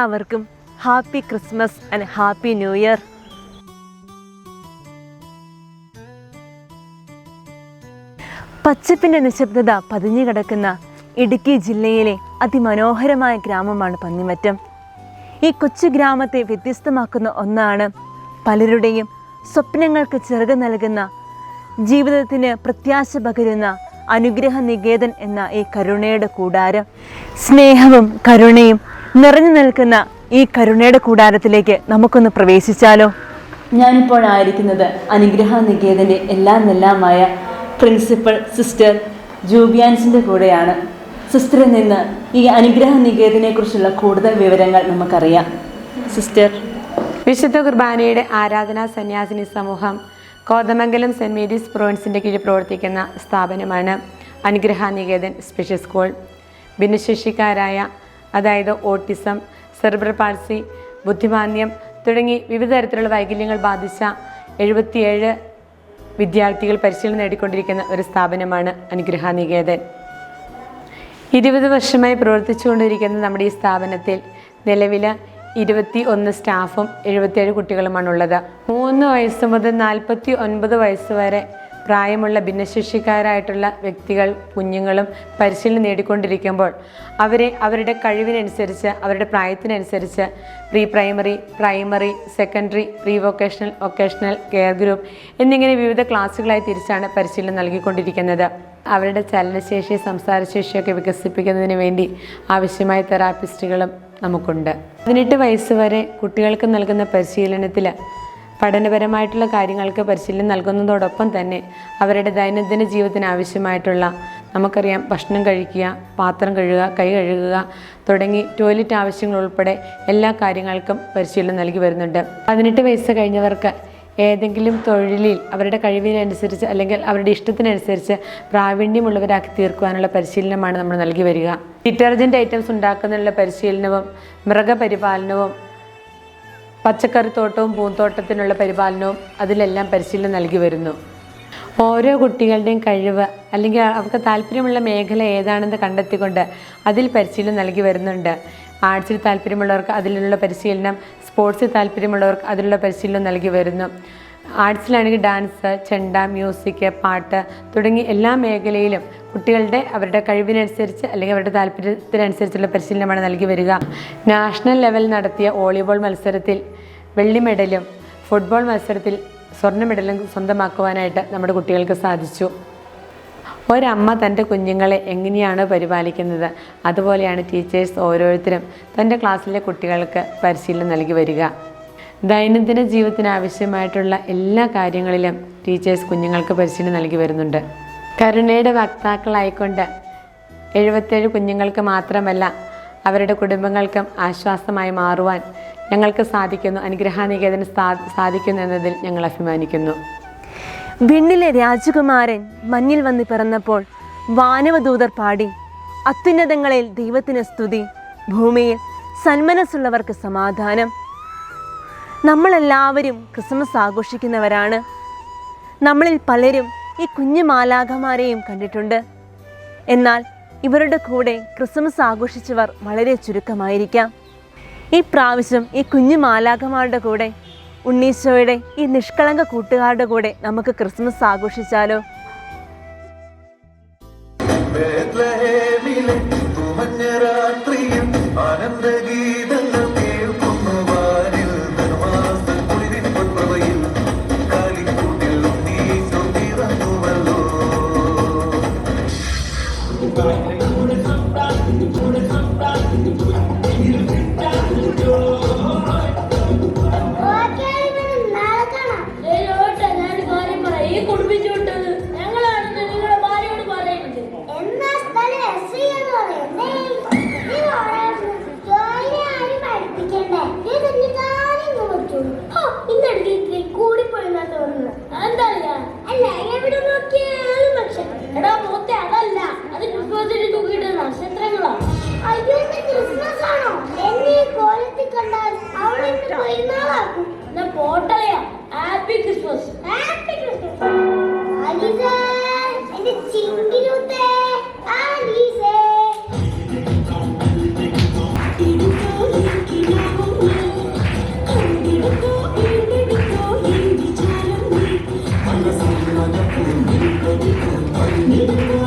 എല്ലാവർക്കും happy Christmas and happy new year. പച്ചപ്പിന്റെ നിശബ്ദത പതിഞ്ഞു കിടക്കുന്ന ഇടുക്കി ജില്ലയിലെ അതിമനോഹരമായ ഗ്രാമമാണ് പന്നിമറ്റം. ഈ കൊച്ചു ഗ്രാമത്തെ വ്യത്യസ്തമാക്കുന്ന ഒന്നാണ് പലരുടെയും സ്വപ്നങ്ങൾക്ക് ചിറക് നൽകുന്ന ജീവിതത്തിന് പ്രത്യാശ പകരുന്ന അനുഗ്രഹ നികേതൻ എന്ന ഈ കരുണയുടെ കൂടാരം. സ്നേഹവും കരുണയും നിറഞ്ഞു നിൽക്കുന്ന ഈ കരുണയുടെ കൂടാരത്തിലേക്ക് നമുക്കൊന്ന് പ്രവേശിച്ചാലോ? ഞാനിപ്പോൾ ആയിരിക്കുന്നത് അനുഗ്രഹ നികേതന്റെ എല്ലാം എല്ലാമായ പ്രിൻസിപ്പൽ സിസ്റ്റർ ജൂബിയാൻസിന്റെ കൂടെയാണ്. സിസ്റ്ററിൽ നിന്ന് ഈ അനുഗ്രഹ നികേതനെക്കുറിച്ചുള്ള കൂടുതൽ വിവരങ്ങൾ നമുക്കറിയാം. സിസ്റ്റർ. വിശുദ്ധ കുർബാനയുടെ ആരാധനാ സന്യാസിനി സമൂഹം കോതമംഗലം സെന്റ് മേരീസ് പ്രോവിൻസിന്റെ കീഴിൽ പ്രവർത്തിക്കുന്ന സ്ഥാപനമാണ് അനുഗ്രഹ നികേതൻ സ്പെഷ്യൽ സ്കൂൾ. ഭിന്നശേഷിക്കാരായ അതായത് ഓട്ടിസം സെർബ്രൽ പാൾസി ബുദ്ധിമാന്യം തുടങ്ങി വിവിധ തരത്തിലുള്ള വൈകല്യങ്ങൾ ബാധിച്ച എഴുപത്തിയേഴ് വിദ്യാർത്ഥികൾ പരിശീലനം നേടിക്കൊണ്ടിരിക്കുന്ന ഒരു സ്ഥാപനമാണ് അനുഗ്രഹ നികേതൻ ഇരുപത് വർഷമായി പ്രവർത്തിച്ചുകൊണ്ടിരിക്കുന്ന നമ്മുടെ ഈ സ്ഥാപനത്തിൽ നിലവിൽ ഇരുപത്തി ഒന്ന് സ്റ്റാഫും എഴുപത്തിയേഴ് കുട്ടികളുമാണുള്ളത്. മൂന്ന് വയസ്സ് മുതൽ നാൽപ്പത്തി ഒൻപത് വയസ്സ് വരെ പ്രായമുള്ള ഭിന്നശേഷിക്കാരായിട്ടുള്ള വ്യക്തികൾ കുഞ്ഞുങ്ങളും പരിശീലനം നേടിക്കൊണ്ടിരിക്കുമ്പോൾ അവരെ അവരുടെ കഴിവിനനുസരിച്ച് അവരുടെ പ്രായത്തിനനുസരിച്ച് pre primary primary secondary pre vocational vocational care group എന്നിങ്ങനെ വിവിധ ക്ലാസ്സുകളായി തിരിച്ചാണ് പരിശീലനം നൽകിക്കൊണ്ടിരിക്കുന്നത്. അവരുടെ ചലനശേഷി സംസാരശേഷിയൊക്കെ വികസിപ്പിക്കുന്നതിന് വേണ്ടി ആവശ്യമായ തെറാപ്പിസ്റ്റുകളും നമുക്കുണ്ട്. പതിനെട്ട് വയസ്സ് വരെ കുട്ടികൾക്ക് നൽകുന്ന പരിശീലനത്തിൽ പഠനപരമായിട്ടുള്ള കാര്യങ്ങൾക്ക് പരിശീലനം നൽകുന്നതോടൊപ്പം തന്നെ അവരുടെ ദൈനംദിന ജീവിതത്തിന് ആവശ്യമായിട്ടുള്ള നമുക്കറിയാം ഭക്ഷണം കഴിക്കുക പാത്രം കഴുകുക കൈ കഴുകുക തുടങ്ങി ടോയ്ലറ്റ് ആവശ്യങ്ങൾ ഉൾപ്പെടെ എല്ലാ കാര്യങ്ങൾക്കും പരിശീലനം നൽകി വരുന്നുണ്ട്. പതിനെട്ട് വയസ്സ് കഴിഞ്ഞവർക്ക് ഏതെങ്കിലും തൊഴിലിൽ അവരുടെ കഴിവിനനുസരിച്ച് അല്ലെങ്കിൽ അവരുടെ ഇഷ്ടത്തിനനുസരിച്ച് പ്രാവീണ്യമുള്ളവരാക്കി തീർക്കുവാനുള്ള പരിശീലനമാണ് നമ്മൾ നൽകി വരിക. ഡിറ്റർജന്റ് ഐറ്റംസ് ഉണ്ടാക്കുന്നതിനുള്ള പരിശീലനവും മൃഗപരിപാലനവും പച്ചക്കറിത്തോട്ടവും പൂന്തോട്ടത്തിനുള്ള പരിപാലനവും അതിലെല്ലാം പരിശീലനം നൽകി വരുന്നു. ഓരോ കുട്ടികളുടെയും കഴിവ് അല്ലെങ്കിൽ അവർക്ക് താല്പര്യമുള്ള മേഖല ഏതാണെന്ന് കണ്ടെത്തിക്കൊണ്ട് അതിൽ പരിശീലനം നൽകി വരുന്നുണ്ട്. ആർട്സിൽ താല്പര്യമുള്ളവർക്ക് അതിലുള്ള പരിശീലനം സ്പോർട്സിൽ താല്പര്യമുള്ളവർക്ക് അതിലുള്ള പരിശീലനം നൽകി വരുന്നു. ആർട്സിലാണെങ്കിൽ ഡാൻസ് ചെണ്ട മ്യൂസിക് പാട്ട് തുടങ്ങി എല്ലാ മേഖലയിലും കുട്ടികളുടെ അവരുടെ കഴിവിനനുസരിച്ച് അല്ലെങ്കിൽ അവരുടെ താല്പര്യത്തിനനുസരിച്ചുള്ള പരിശീലനമാണ് നൽകി വരിക. നാഷണൽ ലെവൽ നടത്തിയ വോളിബോൾ മത്സരത്തിൽ വെള്ളി മെഡലും ഫുട്ബോൾ മത്സരത്തിൽ സ്വർണ മെഡലും സ്വന്തമാക്കുവാനായിട്ട് നമ്മുടെ കുട്ടികൾക്ക് സാധിച്ചു. ഒരമ്മ തന്റെ കുഞ്ഞുങ്ങളെ എങ്ങനെയാണ് പരിപാലിക്കുന്നത്? അതുപോലെയാണ് ടീച്ചേഴ്സ് ഓരോരുത്തരും തന്റെ ക്ലാസ്സിലെ കുട്ടികൾക്ക് പരിശീലനം നൽകി വരിക. ദൈനംദിന ജീവിതത്തിന് ആവശ്യമായിട്ടുള്ള എല്ലാ കാര്യങ്ങളിലും ടീച്ചേഴ്സ് കുഞ്ഞുങ്ങൾക്ക് പരിശീലനം നൽകി വരുന്നുണ്ട്. കരുണയുടെ വക്താക്കളായിക്കൊണ്ട് എഴുപത്തേഴ് കുഞ്ഞുങ്ങൾക്ക് മാത്രമല്ല അവരുടെ കുടുംബങ്ങൾക്കും ആശ്വാസമായി മാറുവാൻ ഞങ്ങൾക്ക് സാധിക്കുന്നു അനുഗ്രഹാനികേതന് സാ- സാധിക്കുന്നു എന്നതിൽ ഞങ്ങൾ അഭിമാനിക്കുന്നു. വിണ്ണിലെ രാജകുമാരൻ മഞ്ഞിൽ വന്ന് പിറന്നപ്പോൾ വാനവദൂതർ പാടി അത്യുന്നതങ്ങളിൽ ദൈവത്തിന് സ്തുതി ഭൂമിയിൽ സന്മനസ്സുള്ളവർക്ക് സമാധാനം നമ്മളെല്ലാവരും ക്രിസ്മസ് ആഘോഷിക്കുന്നവരാണ്. നമ്മളിൽ പലരും ഈ കുഞ്ഞു മാലാഖമാരെയും കണ്ടിട്ടുണ്ട്. എന്നാൽ ഇവരുടെ കൂടെ ക്രിസ്മസ് ആഘോഷിച്ചവർ വളരെ ചുരുക്കമായിരിക്കാം. ഈ പ്രാവശ്യം ഈ കുഞ്ഞു മാലാഖമാരുടെ കൂടെ ഉണ്ണീശോയുടെ ഈ നിഷ്കളങ്ക കൂട്ടുകാരുടെ കൂടെ നമുക്ക് ക്രിസ്മസ് ആഘോഷിച്ചാലോ? ഈ കുടിപ്പിച്ചു Thank you.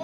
예.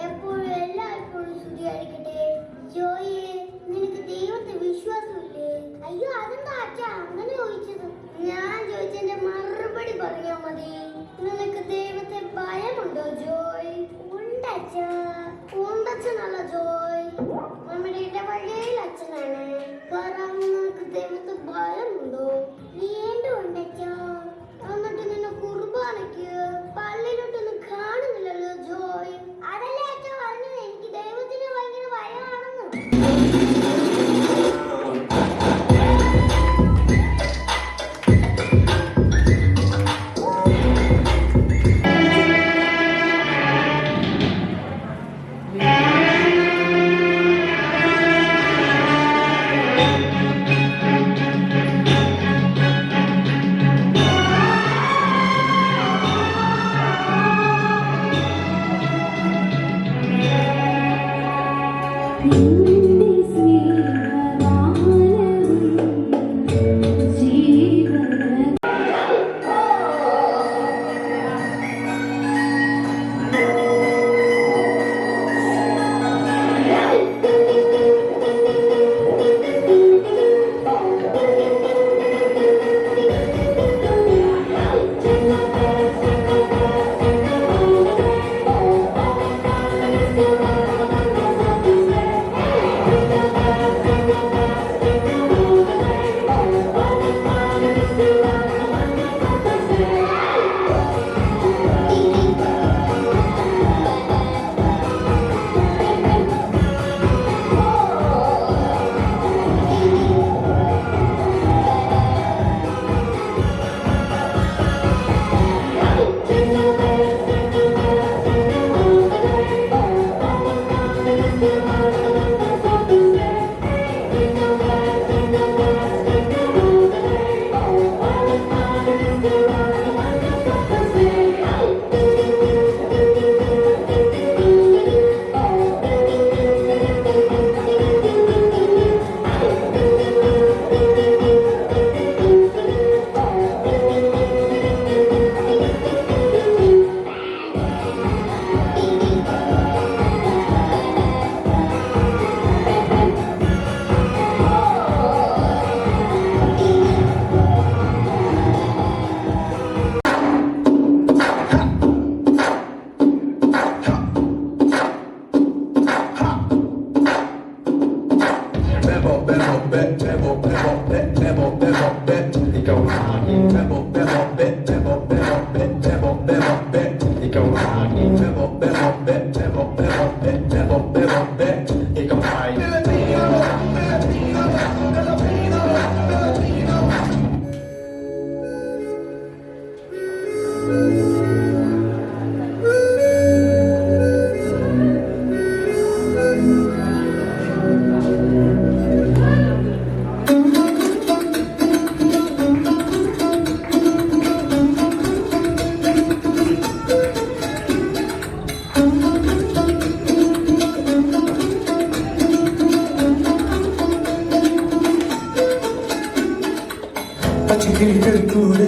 പച്ചക്കിളിക്കൊരുക്കൂട്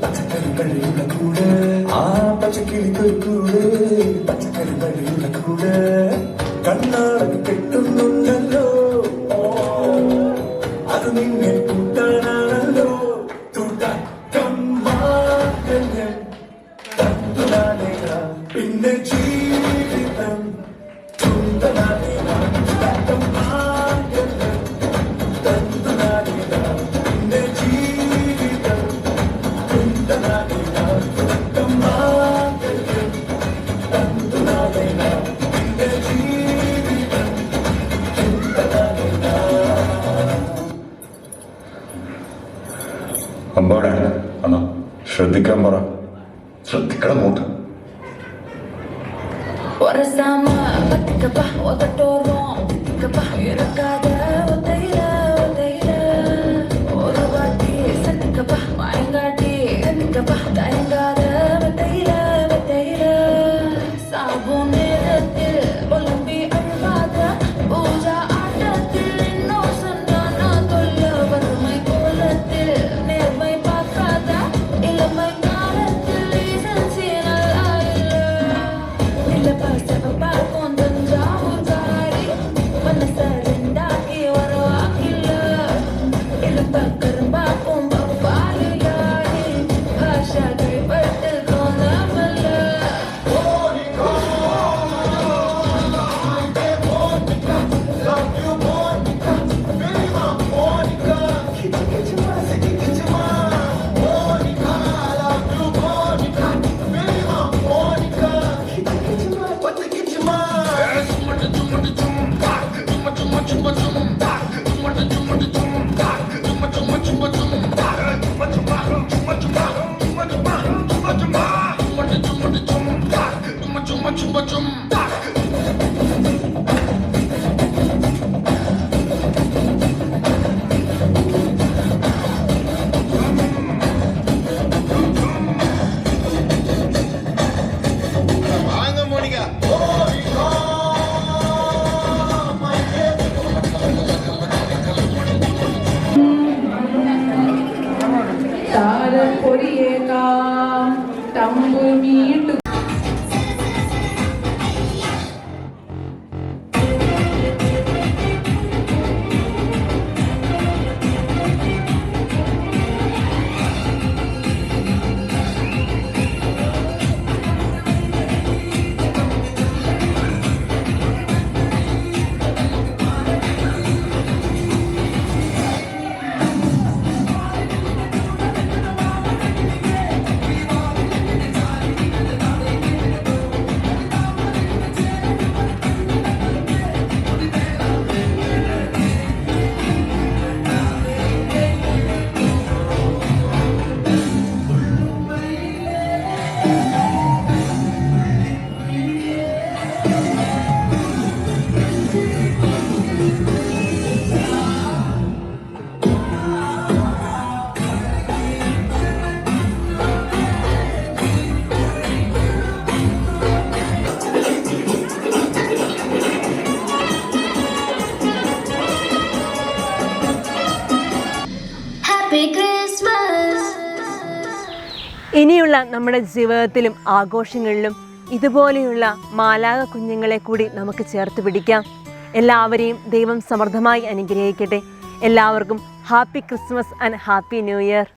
പച്ചക്കറി പള്ളിയുടെ കൂട് ആ പച്ചക്കിളിക്കൊരുക്കൂട് പച്ചക്കറി പള്ളിയുടെ കൂട് കണ്ണാടക്ക് കെട്ടുന്നു Suara sama, batik kebah, otot dorong, titik kebah, irakadah നമ്മുടെ ജീവിതത്തിലും ആഘോഷങ്ങളിലും ഇതുപോലെയുള്ള മാലാക കുഞ്ഞുങ്ങളെ കൂടി നമുക്ക് ചേർത്ത് പിടിക്കാം. എല്ലാവരെയും ദൈവം സമൃദ്ധമായി അനുഗ്രഹിക്കട്ടെ. എല്ലാവർക്കും happy Christmas and happy new year.